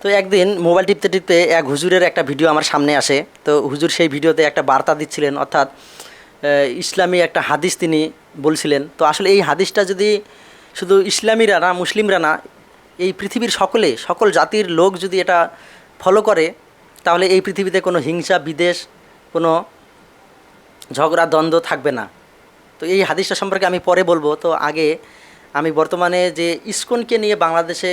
তো একদিন মোবাইল টিপতে টিপতে এক হুজুরের একটা ভিডিও আমার সামনে আসে। তো হুজুর সেই ভিডিওতে একটা বার্তা দিচ্ছিলেন, অর্থাৎ ইসলামী একটা হাদিস তিনি বলছিলেন। তো আসলে এই হাদিসটা যদি শুধু ইসলামীরা না, মুসলিমরা না, এই পৃথিবীর সকলে, সকল জাতির লোক যদি এটা ফলো করে, তাহলে এই পৃথিবীতে কোনো হিংসা বিদেশ কোনো ঝগড়া, দ্বন্দ্ব থাকবে না। তো এই হাদিসটা সম্পর্কে আমি পরে বলব। তো আগে আমি বর্তমানে যে ইসকনকে নিয়ে বাংলাদেশে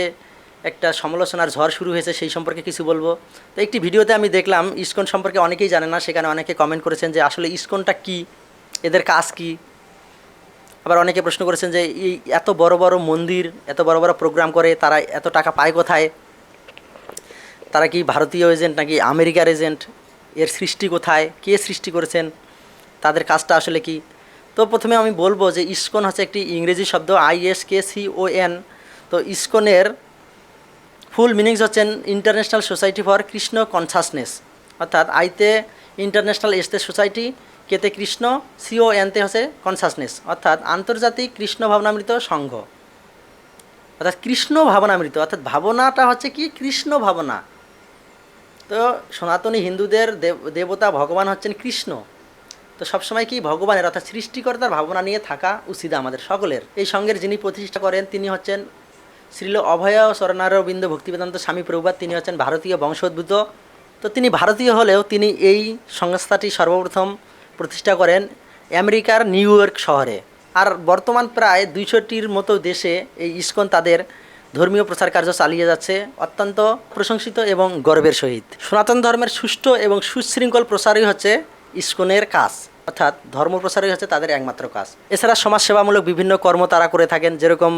একটা সমালোচনার ঝড় শুরু হয়েছে, সেই সম্পর্কে কিছু বলব। তো একটি ভিডিওতে আমি দেখলাম, ইসকন সম্পর্কে অনেকেই জানে না, সেখানে অনেকে কমেন্ট করেছেন যে আসলে ইসকনটা কি? এদের কাজ কি? আবার অনেকে প্রশ্ন করেছেন যে এই এত বড় বড় মন্দির, এত বড় বড় প্রোগ্রাম করে, তারা এত টাকা পায় কোথায়? তারা কি ভারতীয় এজেন্ট নাকি আমেরিকার এজেন্ট এর সৃষ্টি কোথায়? কে সৃষ্টি করেছেন? তাদের কাজটা আসলে কি? তো প্রথমে আমি বলব যে ইসকন হচ্ছে একটি ইংরেজি শব্দ I S K C O N তো ইসকনের ফুল মিনিংস হচ্ছেন international society for Krishna consciousness. অর্থাৎ আইতে ইন্টারন্যাশনাল এসতে সোসাইটি, কেতে কৃষ্ণ, সিও এনতে হচ্ছে কনসাসনেস। অর্থাৎ আন্তর্জাতিক কৃষ্ণ ভাবনামৃত সংঘ। অর্থাৎ কৃষ্ণ ভাবনামৃত, অর্থাৎ ভাবনাটা হচ্ছে কি? কৃষ্ণ ভাবনা। তো সনাতনী হিন্দুদের দেব- দেবতা, ভগবান হচ্ছেন কৃষ্ণ। তো সবসময় কি? ভগবানের, অর্থাৎ সৃষ্টিকর্তার ভাবনা নিয়ে থাকা উচিত আমাদের সকলের। এই সঙ্গের যিনি প্রতিষ্ঠা করেন, তিনি হচ্ছেন শ্রীল অভয় শরণারবিন্দ ভক্তিবেদান্ত স্বামী প্রভুপাত তিনি হচ্ছেন ভারতীয় বংশোদ্ভূত। তো তিনি ভারতীয় হলেও তিনি এই সংস্থাটি সর্বপ্রথম প্রতিষ্ঠা করেন আমেরিকার নিউ ইয়র্ক শহরে। আর বর্তমান প্রায় দুইশোটির মতো দেশে এই ইস্কন তাদের ধর্মীয় প্রচার কার্য চালিয়ে যাচ্ছে, অত্যন্ত প্রশংসিত এবং গর্বের সহিত। সনাতন ধর্মের সুষ্ঠু এবং সুশৃঙ্খল প্রসারই হচ্ছে ইস্কনের কাজ। অর্থাৎ ধর্ম প্রসারই হচ্ছে তাদের একমাত্র কাজ। এছাড়া সমাজসেবামূলক বিভিন্ন কর্ম তারা করে থাকেন, যেরকম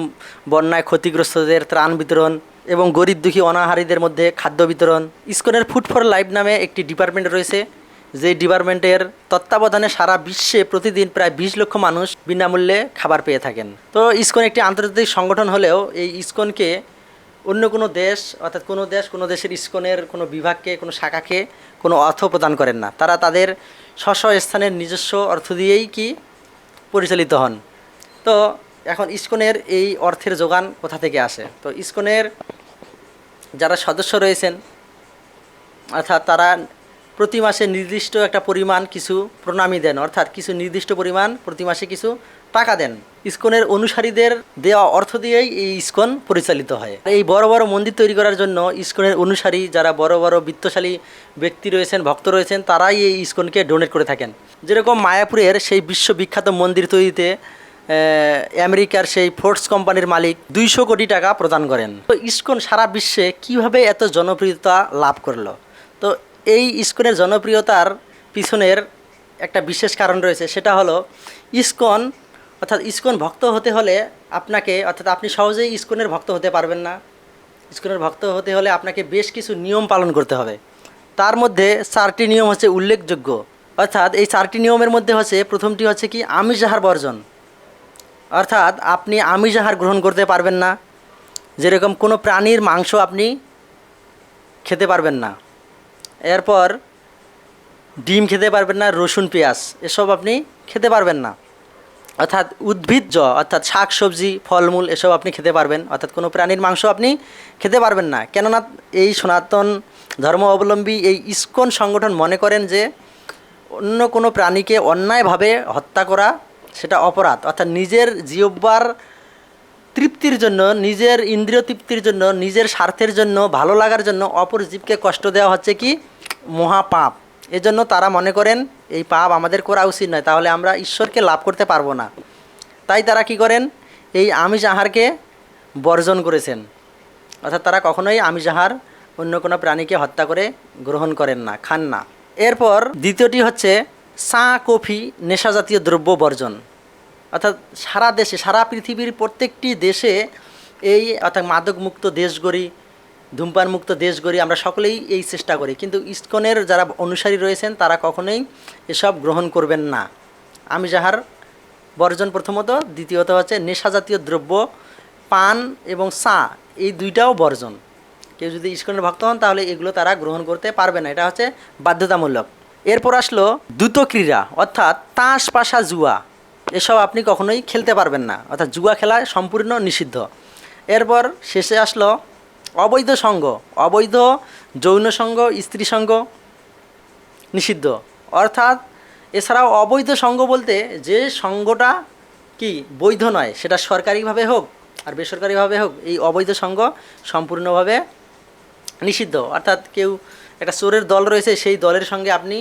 বন্যায় ক্ষতিগ্রস্তদের ত্রাণ বিতরণ এবং গরিব দুঃখী অনাহারীদের মধ্যে খাদ্য বিতরণ। ইসকনের ফুড ফর লাইফ নামে একটি ডিপার্টমেন্ট রয়েছে, যে ডিপার্টমেন্টের তত্ত্বাবধানে সারা বিশ্বে প্রতিদিন প্রায় বিশ লক্ষ মানুষ বিনামূল্যে খাবার পেয়ে থাকেন। তো ইসকন একটি আন্তর্জাতিক সংগঠন হলেও এই ইসকনকে অন্য কোনো দেশ, অর্থাৎ কোনো দেশ কোনো দেশের ইসকনের কোনো বিভাগকে, কোনো শাখাকে কোনো অর্থ প্রদান করেন না। তারা তাদের স্ব স্থানের নিজস্ব অর্থ দিয়েই কি পরিচালিত হন। তো এখন ইস্কনের এই অর্থের যোগান কোথা থেকে আসে? তো ইস্কনের যারা সদস্য রয়েছেন, অর্থাৎ তারা প্রতি মাসে নির্দিষ্ট একটা পরিমাণ কিছু প্রণামী দেন, অর্থাৎ কিছু নির্দিষ্ট পরিমাণ প্রতি মাসে কিছু টাকা দেন। ইসকনের অনুসারীদের দেওয়া অর্থ দিয়েই এই ইসকন পরিচালিত হয়। এই বড় বড় মন্দির তৈরি করার জন্য ইস্কনের অনুসারী যারা বড় বড় বিত্তশালী ব্যক্তি রয়েছেন, ভক্ত রয়েছেন, তারাই এই ইস্কনকে ডোনেট করে থাকেন। যেরকম মায়াপুরের সেই বিশ্ববিখ্যাত মন্দির তৈরিতে আমেরিকার সেই ফোর্টস কোম্পানির মালিক দুইশো কোটি টাকা প্রদান করেন। তো ইস্কন সারা বিশ্বে কীভাবে এত জনপ্রিয়তা লাভ করল? তো এই ইস্কনের জনপ্রিয়তার পিছনের একটা বিশেষ কারণ রয়েছে, সেটা হলো ইসকন অর্থাৎ ইস্কন ভক্ত হতে হলে আপনাকে, অর্থাৎ আপনি সহজেই ইস্কনের ভক্ত হতে পারবেন না। ইস্কনের ভক্ত হতে হলে আপনাকে বেশ কিছু নিয়ম পালন করতে হবে। তার মধ্যে চারটি নিয়ম হচ্ছে উল্লেখযোগ্য। অর্থাৎ এই চারটি নিয়মের মধ্যে হচ্ছে, প্রথমটি হচ্ছে কি আমিষ আহার বর্জন। অর্থাৎ আপনি আমিষ আহার গ্রহণ করতে পারবেন না। যেরকম কোনো প্রাণীর মাংস আপনি খেতে পারবেন না। এরপর ডিম খেতে পারবেন না, রসুন, পেঁয়াজ, এসব আপনি খেতে পারবেন না। অর্থাৎ উদ্ভিজ্জ, অর্থাৎ শাক সবজি ফলমূল এসব আপনি খেতে পারবেন। অর্থাৎ কোনো প্রাণীর মাংস আপনি খেতে পারবেন না। কেননা এই সনাতন ধর্ম অবলম্বী এই ইস্কন সংগঠন মনে করেন যে, অন্য কোনো প্রাণীকে অন্যায়ভাবে হত্যা করা সেটা অপরাধ। অর্থাৎ নিজের জিহ্বার তৃপ্তির জন্য, নিজের ইন্দ্রিয় তৃপ্তির জন্য, নিজের স্বার্থের জন্য, ভালো লাগার জন্য অপর জীবকে কষ্ট দেওয়া হচ্ছে কি? মহাপাপ। এজন্য তারা মনে করেন, এই পাপ আমাদের করা উচিত নয়, তাহলে আমরা ঈশ্বরকে লাভ করতে পারব না। তাই তারা কি করেন, এই আমিষ আহারকে বর্জন করেছেন। অর্থাৎ তারা কখনোই আমিষ আহার অন্য কোনো প্রাণীকে হত্যা করে গ্রহণ করেন না, খান না। এরপর দ্বিতীয়টি হচ্ছে, চা, কফি নেশাজাতীয় দ্রব্য বর্জন। অর্থাৎ সারা দেশে, সারা পৃথিবীর প্রত্যেকটি দেশে এই অর্থাৎ মাদকমুক্ত দেশ গড়ি ধূমপান মুক্ত দেশ গড়ি আমরা সকলেই এই চেষ্টা করি। কিন্তু ইস্কনের যারা অনুসারী রয়েছেন, তারা কখনোই এসব গ্রহণ করবেন না। আমি যাহার বর্জন প্রথমত, দ্বিতীয়ত হচ্ছে নেশাজাতীয় দ্রব্য, পান এবং চা, এই দুইটাও বর্জন। কেউ যদি ইস্কনের ভক্ত হন, তাহলে এগুলো তারা গ্রহণ করতে পারবে না। এটা হচ্ছে বাধ্যতামূলক। এরপর আসলো দ্রুত ক্রীড়া অর্থাৎ তাস পাশা জুয়া। এসব আপনি কখনোই খেলতে পারবেন না। অর্থাৎ জুয়া খেলা সম্পূর্ণ নিষিদ্ধ। এরপর শেষে আসলো অবৈধ সঙ্গ, অবৈধ যৌন সঙ্গ, স্ত্রী সঙ্গ নিষিদ্ধ। অর্থাৎ এছাড়াও অবৈধ সঙ্গ বলতে যে সঙ্গটা কি বৈধ নয়, সেটা সরকারিভাবে হোক আর বেসরকারিভাবে হোক, এই অবৈধ সঙ্গ সম্পূর্ণভাবে নিষিদ্ধ। অর্থাৎ কেউ একটা চোরের দল রয়েছে, সেই দলের সঙ্গে আপনি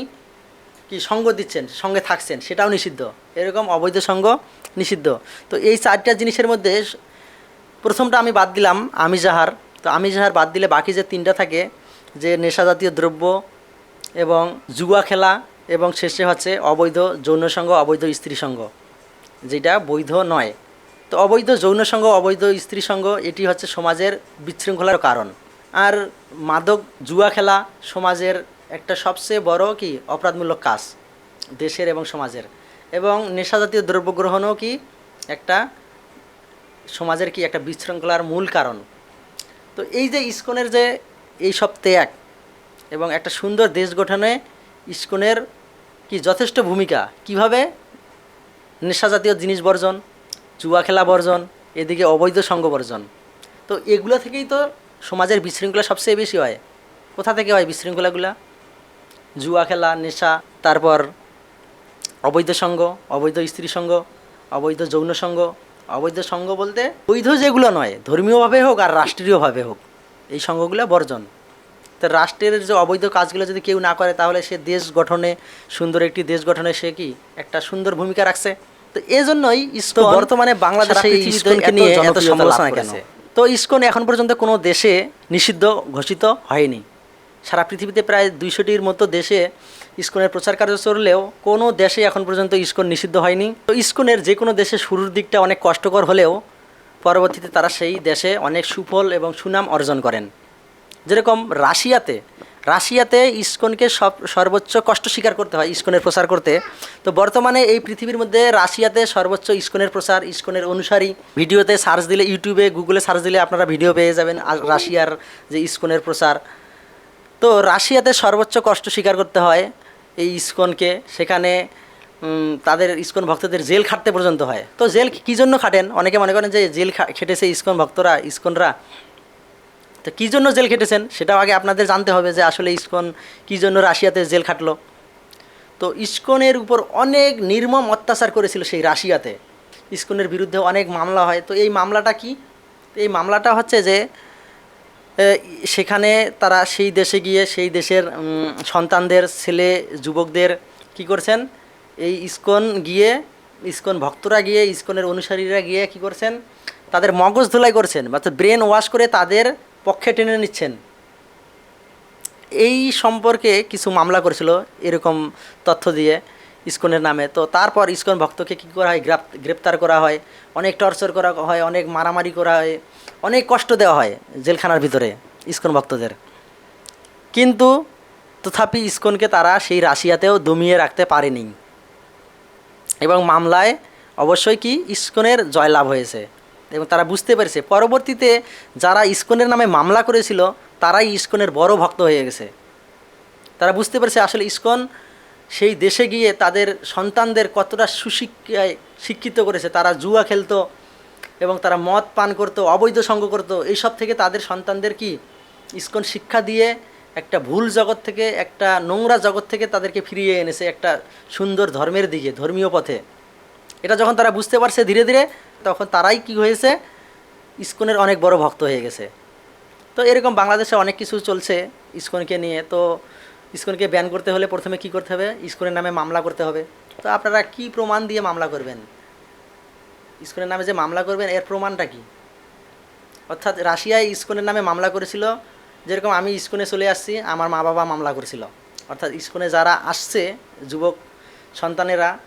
কি সঙ্গ দিচ্ছেন, সঙ্গে থাকছেন, সেটাও নিষিদ্ধ। এরকম অবৈধ সঙ্গ নিষিদ্ধ। তো এই চারটা জিনিসের মধ্যে প্রথমটা আমি বাদ দিলাম, আমিজাহার। তো আমিজাহার বাদ দিলে বাকি যে তিনটা থাকে, যে নেশা জাতীয় দ্রব্য এবং জুয়া খেলা এবং শেষে হচ্ছে অবৈধ যৌন সঙ্গ, অবৈধ স্ত্রী সঙ্গ, যেটা বৈধ নয়। তো অবৈধ যৌন সঙ্গ, অবৈধ স্ত্রী সঙ্গ, এটি হচ্ছে সমাজের বিশৃঙ্খলার কারণ। আর মাদক, জুয়া খেলা সমাজের একটা সবচেয়ে বড় কি, অপরাধমূলক কাজ দেশের এবং সমাজের। এবং নেশাজাতীয় দ্রব্য গ্রহণও কি একটা সমাজের কি একটা বিশৃঙ্খলার মূল কারণ। তো এই যে ইস্কনের যে এই সব ত্যাগ এবং একটা সুন্দর দেশ গঠনে ইস্কনের কি যথেষ্ট ভূমিকা, কীভাবে নেশাজাতীয় জিনিস বর্জন জুয়া খেলা বর্জন, এদিকে অবৈধ সঙ্গ বর্জন, তো এগুলো থেকেই তো সমাজের বিশৃঙ্খলা সবচেয়ে বেশি হয়। কোথা থেকে হয় বিশৃঙ্খলাগুলা? জুয়া খেলা, নেশা, তারপর অবৈধ সঙ্গ, অবৈধ স্ত্রী সঙ্গ, অবৈধ যৌন সঙ্গ অবৈধ সঙ্গ বলতে বৈধ যেগুলো নয় ধর্মীয়ভাবে হোক আর রাষ্ট্রীয়ভাবে হোক এই সঙ্গগুলো বর্জন। তো রাষ্ট্রের যে অবৈধ কাজগুলো যদি কেউ না করে তাহলে সে দেশ গঠনে সুন্দর একটি দেশ গঠনে সে কি একটা সুন্দর ভূমিকা রাখছে? তো এজন্যই ইসকন বর্তমানে বাংলাদেশে এই ইসকনকে নিয়ে এত সমালোচনা কেন? তো ইসকন এখন পর্যন্ত কোনো দেশে নিষিদ্ধ ঘোষিত হয়নি। সারা পৃথিবীতে প্রায় দুইশোটির মতো দেশে ইস্কনের প্রচার কার্য চললেও কোনো দেশে এখন পর্যন্ত ইস্কন নিষিদ্ধ হয়নি। তো ইস্কনের যে কোনো দেশে শুরুর দিকটা অনেক কষ্টকর হলেও পরবর্তীতে তারা সেই দেশে অনেক সুফল এবং সুনাম অর্জন করেন। যেরকম রাশিয়াতে রাশিয়াতে ইস্কনকে সব, সর্বোচ্চ কষ্ট স্বীকার করতে হয় ইস্কনের প্রচার করতে। তো বর্তমানে এই পৃথিবীর মধ্যে রাশিয়াতে সর্বোচ্চ ইস্কনের প্রচার, ইস্কনের অনুসারী। ভিডিওতে সার্চ দিলে, ইউটিউবে, গুগলে সার্চ দিলে আপনারা ভিডিও পেয়ে যাবেন রাশিয়ার যে ইস্কনের প্রচার। তো রাশিয়াতে সর্বোচ্চ কষ্ট স্বীকার করতে হয় এই ইস্কনকে। সেখানে তাদের ইস্কন ভক্তদের জেল খাটতে পর্যন্ত হয়। তো জেল কী জন্য খাটেন? অনেকে মনে করেন যে জেল খেটেছে ইস্কন ভক্তরা, ইস্কনরা। তো কী জন্য জেল খেটেছেন? সেটাও আগে আপনাদের জানতে হবে যে আসলে ইস্কন কী জন্য রাশিয়াতে জেল খাটলো। তো ইস্কনের উপর অনেক নির্মম অত্যাচার করেছিল সেই রাশিয়াতে। ইস্কনের বিরুদ্ধে অনেক মামলা হয়। তো এই মামলাটা কি? এই মামলাটা হচ্ছে যে সেখানে তারা সেই দেশে গিয়ে সেই দেশের সন্তানদের, ছেলে, যুবকদের কি করছেন? এই ইস্কন গিয়ে, ইস্কন ভক্তরা গিয়ে, ইস্কনের অনুসারীরা গিয়ে কি করছেন? তাদের মগজ ধুলাই করছেন, অর্থাৎ ব্রেন ওয়াশ করে তাদের পক্ষে টেনে নিচ্ছেন। এই সম্পর্কে কিছু মামলা করেছিল, এরকম তথ্য দিয়ে। ইসকনের নামে। তো তারপর ইস্কন ভক্তকে কী করা হয়? গ্রেপ গ্রেপ্তার করা হয়, অনেক টর্চার করা হয়, অনেক মারামারি করা হয়, অনেক কষ্ট দেওয়া হয় জেলখানার ভিতরে ইস্কন ভক্তদের। কিন্তু তথাপি ইস্কনকে তারা সেই রাশিয়াতেও দমিয়ে রাখতে পারেনি। এবং মামলায় অবশ্যই কি ইস্কনের জয়লাভ হয়েছে। এবং তারা বুঝতে পেরেছে, পরবর্তীতে যারা ইস্কনের নামে মামলা করেছিল, তারাই ইস্কনের বড় ভক্ত হয়ে গেছে। তারা বুঝতে পেরেছে আসলে ইসকন সেই দেশে গিয়ে তাদের সন্তানদের কতটা সুশিক্ষায় শিক্ষিত করেছে, তারা জুয়া খেলতো এবং তারা মদ পান করতো, অবৈধ সঙ্গ করতো, এইসব থেকে তাদের সন্তানদের কি ইস্কন শিক্ষা দিয়ে একটা ভুল জগৎ থেকে, একটা নোংরা জগৎ থেকে তাদেরকে ফিরিয়ে এনেছে একটা সুন্দর ধর্মের দিকে, ধর্মীয় পথে? এটা যখন তারা বুঝতে পারছে ধীরে ধীরে, তখন তারাই কি হয়েছে? ইস্কনের অনেক বড় ভক্ত হয়ে গেছে। তো এরকম বাংলাদেশে অনেক কিছু চলছে ইস্কনকে নিয়ে। তো ইসকনকে ব্যান করতে হলে প্রথমে কি করতে হবে? ইসকনের নামে মামলা করতে হবে। তো আপনারা কি প্রমাণ দিয়ে মামলা করবেন? ইসকনের নামে যে মামলা করবেন, এর প্রমাণটা কি? অর্থাৎ রাশিয়ায় ইসকনের নামে মামলা করেছিল, যেরকম আমি ইসকনে চলে আসছি, আমার মা বাবা মামলা করেছিল। অর্থাৎ ইসকনে যারা আসছে, যুবক সন্তানেরা,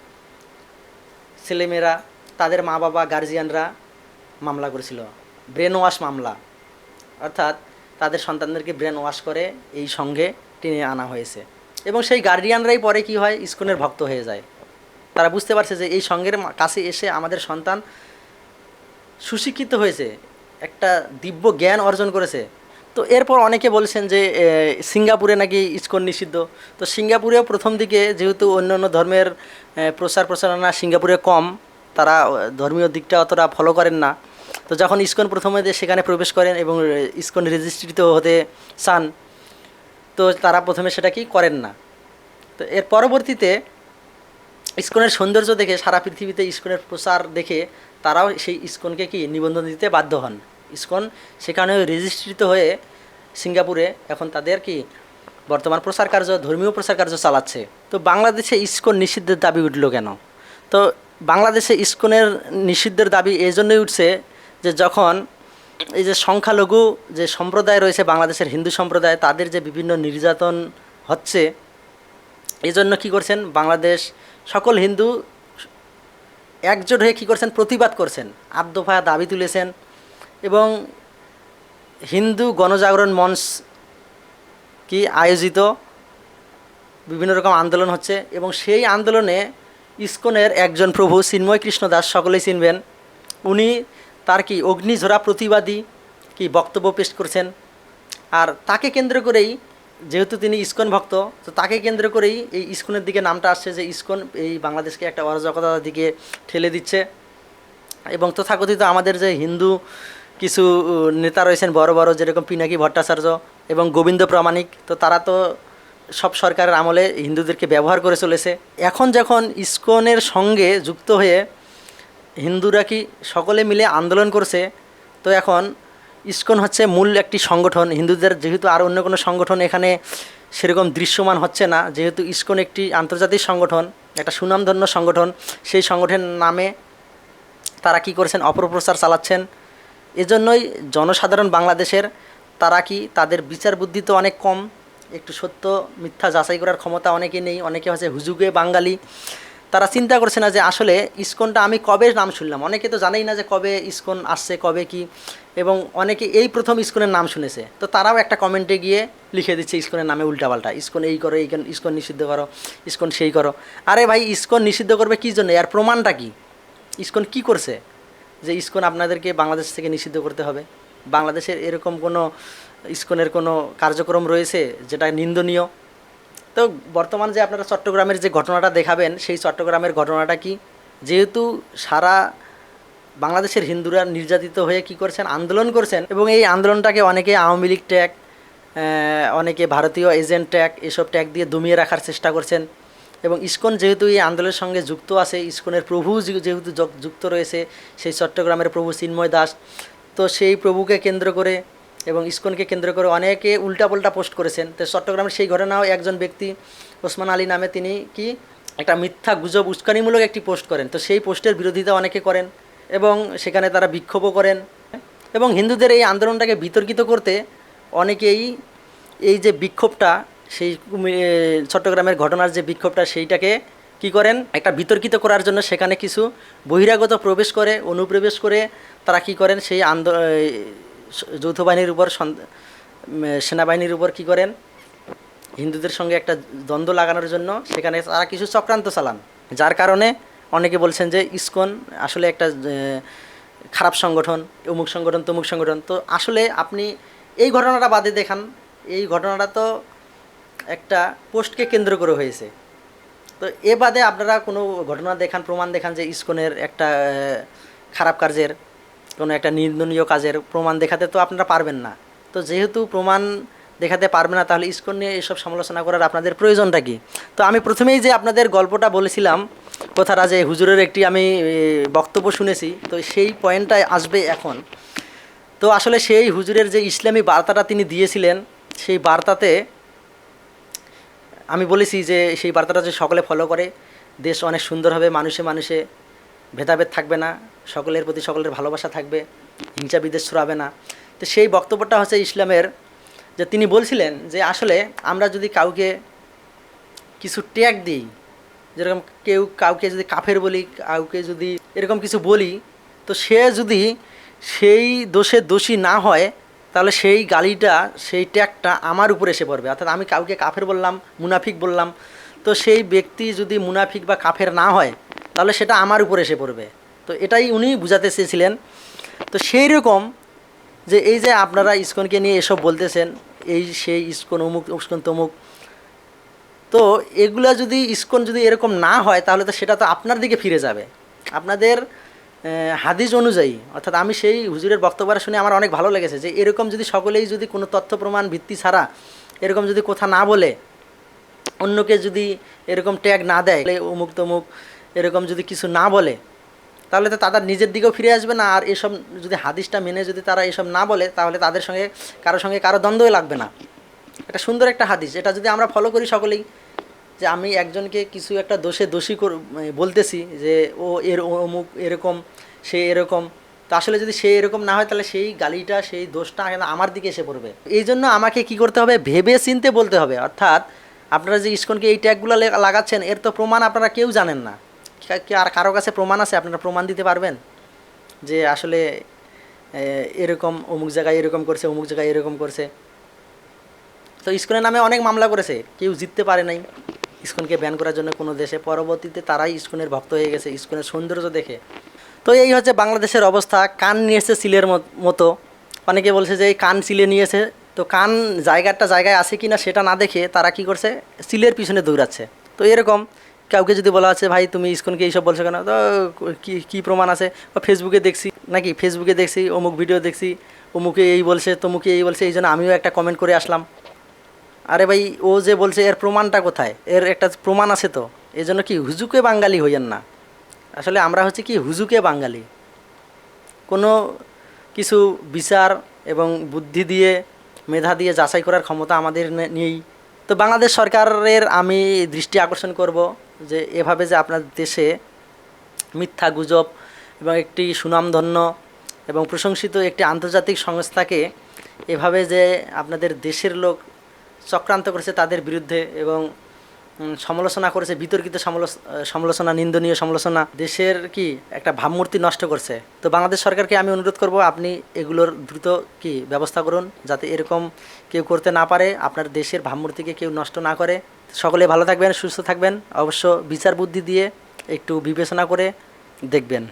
ছেলেমেয়েরা, তাদের মা বাবা গার্জিয়ানরা মামলা করেছিল। ব্রেন ওয়াশ মামলা। অর্থাৎ তাদের সন্তানদেরকে ব্রেন ওয়াশ করে এই সঙ্গে টেনে আনা হয়েছে। এবং সেই গার্ডিয়ানরাই পরে কি হয়? ইস্কনের ভক্ত হয়ে যায়। তারা বুঝতে পারছে যে এই সঙ্গের কাছে এসে আমাদের সন্তান সুশিক্ষিত হয়েছে, একটা দিব্য জ্ঞান অর্জন করেছে। তো এরপর অনেকে বলছেন যে সিঙ্গাপুরে নাকি ইস্কন নিষিদ্ধ। তো সিঙ্গাপুরেও প্রথম দিকে যেহেতু অন্য অন্য ধর্মের প্রচার প্রচারণা সিঙ্গাপুরে কম, তারা ধর্মীয় দিকটা অতটা ফলো করেন না। তো যখন ইস্কন প্রথমে সেখানে প্রবেশ করেন এবং ইসকন রেজিস্ট্রিত হতে চান তো তারা প্রথমে সেটা কি করেন না। তো এর পরবর্তীতে ইসকনের সৌন্দর্য দেখে সারা পৃথিবীতে ইসকনের প্রচার দেখে তারাও সেই ইসকনকে কি নিবন্ধন দিতে বাধ্য হন। ইসকন সেখানে রেজিস্ট্রিত হয়ে সিঙ্গাপুরে এখন তাদের কি বর্তমান প্রচার কার্য, ধর্মীয় প্রচার কার্য চালাচ্ছে। তো বাংলাদেশে ইসকন নিষিদ্ধের দাবি উঠল কেন? তো বাংলাদেশে ইসকনের নিষিদ্ধের দাবি এই জন্যই উঠছে যে যখন এই যে সংখ্যালঘু যে সম্প্রদায় রয়েছে, বাংলাদেশের হিন্দু সম্প্রদায়, তাদের যে বিভিন্ন নির্যাতন হচ্ছে এই জন্য কী করছেন? বাংলাদেশ সকল হিন্দু একজোট হয়ে কী করছেন? প্রতিবাদ করছেন। আট দাবি তুলেছেন এবং হিন্দু গণজাগরণ মঞ্চ কি আয়োজিত, বিভিন্ন রকম আন্দোলন হচ্ছে এবং সেই আন্দোলনে ইসকনের একজন প্রভু চিন্ময় কৃষ্ণ দাস সকলেই চিনবেন। উনি তার কি অগ্নিঝরা প্রতিবাদী কি বক্তব্য পেশ করছেন? আর তাকে কেন্দ্র করেই, যেহেতু তিনি ইস্কন ভক্ত, তো তাকে কেন্দ্র করেই এই ইস্কনের দিকে নামটা আসছে যে ইস্কন এই বাংলাদেশকে একটা অরাজকতার দিকে ঠেলে দিচ্ছে। এবং তথাকথিত আমাদের যে হিন্দু কিছু নেতা রয়েছেন, বড় বড় যেরকম পিনাকি ভট্টাচার্য এবং গোবিন্দ প্রামাণিক, তো তারা তো সব সরকারের আমলে হিন্দুদেরকে ব্যবহার করে চলেছে। এখন যখন ইস্কনের সঙ্গে যুক্ত হয়ে হিন্দুরা কি সকলে মিলে আন্দোলন করছে? তো এখন ইসকন হচ্ছে মূল একটি সংগঠন। হিন্দুদের যেহেতু আর অন্য কোনো সংগঠন এখানে সেরকম দৃশ্যমান হচ্ছে না, যেহেতু ইসকন একটি আন্তর্জাতিক সংগঠন, একটা সুনামধন্য সংগঠন, সেই সংগঠনের নামে তারা কি করছেন? অপপ্রচার চালাচ্ছেন। এজন্যই জনসাধারণ বাংলাদেশের তারা কি তাদের বিচার বুদ্ধি তো অনেক কম। একটু সত্য মিথ্যা যাচাই করার ক্ষমতা অনেকে নেই। অনেকে হচ্ছে হুজুগে বাঙালি। তারা চিন্তা করছে না যে আসলে ইসকনটা আমি কবে নাম শুনলাম। অনেকে তো জানেই না যে কবে ইসকন আসছে, কবে কি, এবং অনেকে এই প্রথম ইসকনের নাম শুনেছে। তো তারাও একটা কমেন্টে গিয়ে লিখে দিচ্ছে ইসকনের নামে উল্টাপাল্টা, ইসকন এই করো, এই ইসকন নিষিদ্ধ করো, ইসকন সেই করো। আরে ভাই, ইসকন নিষিদ্ধ করবে কী জন্য? আর প্রমাণটা কি? ইসকন কি করছে? যে ইসকন আপনাদেরকে বাংলাদেশ থেকে নিষিদ্ধ করতে হবে। বাংলাদেশের এরকম কোনো ইসকনের কোনো কার্যক্রম রয়েছে যেটা নিন্দনীয়? তো বর্তমান যে আপনারা চট্টগ্রামের যে ঘটনাটা দেখাবেন, সেই চট্টগ্রামের ঘটনাটা কি? যেহেতু সারা বাংলাদেশের হিন্দুরা নির্যাতিত হয়ে কি করছেন? আন্দোলন করছেন এবং এই আন্দোলনটাকে অনেকে আওয়ামী লীগ ট্যাগ অনেকে ভারতীয় এজেন্ট ট্যাগ, এসব ট্যাগ দিয়ে দমিয়ে রাখার চেষ্টা করছেন। এবং ইসকন যেহেতু এই আন্দোলনের সঙ্গে যুক্ত আছে, ইসকনের প্রভু যেহেতু যক- যুক্ত রয়েছে, সেই চট্টগ্রামের প্রভু চিন্ময় দাস। তো সেই প্রভুকে কেন্দ্র করে এবং ইস্কনকে কেন্দ্র করে অনেকে উল্টাপাল্টা পোস্ট করেছেন। তো চট্টগ্রামের সেই ঘটনাও একজন ব্যক্তি ওসমান আলী নামে তিনি কি একটা মিথ্যা গুজব উস্কানিমূলক একটি পোস্ট করেন। তো সেই পোস্টের বিরোধিতা অনেকে করেন এবং সেখানে তারা বিক্ষোভও করেন। এবং হিন্দুদের এই আন্দোলনটাকে বিতর্কিত করতে অনেকেই এই যে বিক্ষোভটা সেই চট্টগ্রামের ঘটনার যে বিক্ষোভটা সেইটাকে কি করেন? একটা বিতর্কিত করার জন্য সেখানে কিছু বহিরাগত প্রবেশ করে অনুপ্রবেশ করে তারা কি করেন? সেই আন্দো এই, যৌথ বাহিনীর উপর সন- সেনাবাহিনীর উপর কি করেন? হিন্দুদের সঙ্গে একটা দ্বন্দ্ব লাগানোর জন্য সেখানে তারা কিছু চক্রান্ত চালান, যার কারণে অনেকে বলছেন যে ইসকন আসলে একটা খারাপ সংগঠন, অমুক সংগঠন, তমুক সংগঠন। তো আসলে আপনি এই ঘটনাটা বাদে দেখান, এই ঘটনাটা তো একটা পোস্টকে কেন্দ্র করে হয়েছে। তো এ বাদে আপনারা কোনো ঘটনা দেখান, প্রমাণ দেখান যে ইসকনের একটা খারাপ কাজের কোনো একটা নিন্দনীয় কাজের প্রমাণ দেখাতে তো আপনারা পারবেন না। তো যেহেতু প্রমাণ দেখাতে পারবে না, তাহলে ইসকন নিয়ে এসব সমালোচনা করার আপনাদের প্রয়োজনটা কি? তো আমি প্রথমেই যে আপনাদের গল্পটা বলেছিলাম, কথাটা যে হুজুরের একটি আমি বক্তব্য শুনেছি, তো সেই পয়েন্টটায় আসবে এখন। তো আসলে সেই হুজুরের যে ইসলামী বার্তাটা তিনি দিয়েছিলেন, সেই বার্তাতে আমি বলেছি যে সেই বার্তাটা যে সকলে ফলো করে, দেশ অনেক সুন্দর হবে, মানুষে মানুষে ভেদাভেদ থাকবে না, সকলের প্রতি সকলের ভালোবাসা থাকবে, হিংসা বিদেশ ছড়াবে না। তো সেই বক্তব্যটা হচ্ছে ইসলামের যে তিনি বলছিলেন যে আসলে আমরা যদি কাউকে কিছু ট্যাগ দিই, যেরকম কেউ কাউকে যদি কাফের বলি, কাউকে যদি এরকম কিছু বলি, তো সে যদি সেই দোষে দোষী না হয়, তাহলে সেই গালিটা, সেই ট্যাগটা আমার উপরে এসে পড়বে। অর্থাৎ আমি কাউকে কাফের বললাম, মুনাফিক বললাম, তো সেই ব্যক্তি যদি মুনাফিক বা কাফের না হয় তাহলে সেটা আমার উপরে এসে পড়বে। তো এটাই উনি বুঝাতে চেয়েছিলেন। তো সেই রকম যে এই যে আপনারা ইস্কনকে নিয়ে এসব বলতেছেন, এই সেই ইস্কন অমুক উস্কন তমুক, তো এগুলা যদি ইস্কন যদি এরকম না হয়, তাহলে তো সেটা তো আপনার দিকে ফিরে যাবে। আপনাদের হাদিস অনুযায়ী, অর্থাৎ আমি সেই হুজুরের বক্তব্য শুনে আমার অনেক ভালো লেগেছে যে এরকম যদি সকলেই যদি কোনো তথ্য প্রমাণ, ভিত্তি ছাড়া এরকম যদি কথা না বলে, অন্যকে যদি এরকম ট্যাগ না দেয় অমুক তমুক এরকম যদি কিছু না বলে, তাহলে তো তাদের নিজের দিকেও ফিরে আসবে না। আর এসব যদি হাদিসটা মেনে যদি তারা এসব না বলে, তাহলে তাদের সঙ্গে কারোর সঙ্গে কারও দ্বন্দ্বই লাগবে না। এটা সুন্দর একটা হাদিস। এটা যদি আমরা ফলো করি সকলেই, যে আমি একজনকে কিছু একটা দোষে দোষী কর বলতেছি যে ও এর অমুক এরকম, সে এরকম, তো আসলে যদি সে এরকম না হয়, তাহলে সেই গালিটা, সেই দোষটা কিন্তু আমার দিকে এসে পড়বে? এই জন্য আমাকে কি করতে হবে? ভেবে চিনতে বলতে হবে। অর্থাৎ আপনারা যে ইস্কনকে এই ট্যাগগুলো লে- লাগাচ্ছেন, এর তো প্রমাণ আপনারা কেউ জানেন না। কা- আর কারও কাছে প্রমাণ আছে? আপনারা প্রমাণ দিতে পারবেন? যে আসলে এরকম অমুক জায়গায় এরকম করছে, অমুক জায়গায় এরকম করছে। তো ইস্কনের নামে অনেক মামলা করেছে। কেউ জিততে পারে নাই। ইস্কনকে ব্যান করার জন্য কোনো দেশে। পরবর্তীতে তারাই ইস্কনের ভক্ত হয়ে গেছে, ইস্কনের সৌন্দর্য দেখে। তো এই হচ্ছে বাংলাদেশের অবস্থা। কান নিয়েছে সিলের মতো অনেকে বলছে যে, এই কান সিলে নিয়েছে। তো কান জায়গাটা জায়গায় আছে কি না সেটা না দেখে তারা কি করছে? সিলের পিছনে দৌড়াচ্ছে। তো এরকম কাউকে যদি বলা আছে, ভাই, তুমি ইস্কনকে এইসব বলছো কেন? তো কি, কী প্রমাণ আছে? বা ফেসবুকে দেখছি, নাকি ফেসবুকে দেখছি, অমুক ভিডিও দেখছি, অমুকে এই বলছে, তমুকে এই বলছে, এই জন্য আমিও একটা কমেন্ট করে আসলাম। আরে ভাই, ও যে বলছে, এর প্রমাণটা কোথায়? এর একটা প্রমাণ আছে তো। এই জন্য কি হুজুকে বাঙালি হইয়েন না? আসলে আমরা হচ্ছে কি হুজুকে বাঙালি। কোনো কিছু বিচার এবং বুদ্ধি দিয়ে, মেধা দিয়ে যাচাই করার ক্ষমতা আমাদের নেই। তো বাংলাদেশ সরকারের আমি দৃষ্টি আকর্ষণ করব। যে এভাবে যে আপনার দেশে মিথ্যা গুজব এবং একটি সুনামধন্য এবং প্রশংসিত একটি আন্তর্জাতিক সংস্থাকে এভাবে যে আপনাদের দেশের লোক চক্রান্ত করেছে তাদের বিরুদ্ধে এবং সমালোচনা করেছে, বিতর্কিত সমালোচ- সমালোচনা, নিন্দনীয় সমালোচনা, দেশের কি একটা ভাবমূর্তি নষ্ট করছে? তো বাংলাদেশ সরকারকে আমি অনুরোধ করব, আপনি এগুলোর দ্রুত কি ব্যবস্থা করুন যাতে এরকম কেউ করতে না পারে, আপনার দেশের ভাবমূর্তিকে কেউ নষ্ট না করে। সকলে ভালো থাকবেন সুস্থ থাকবেন। অবশ্য বিচার বুদ্ধি দিয়ে একটু বিবেচনা করে দেখবেন।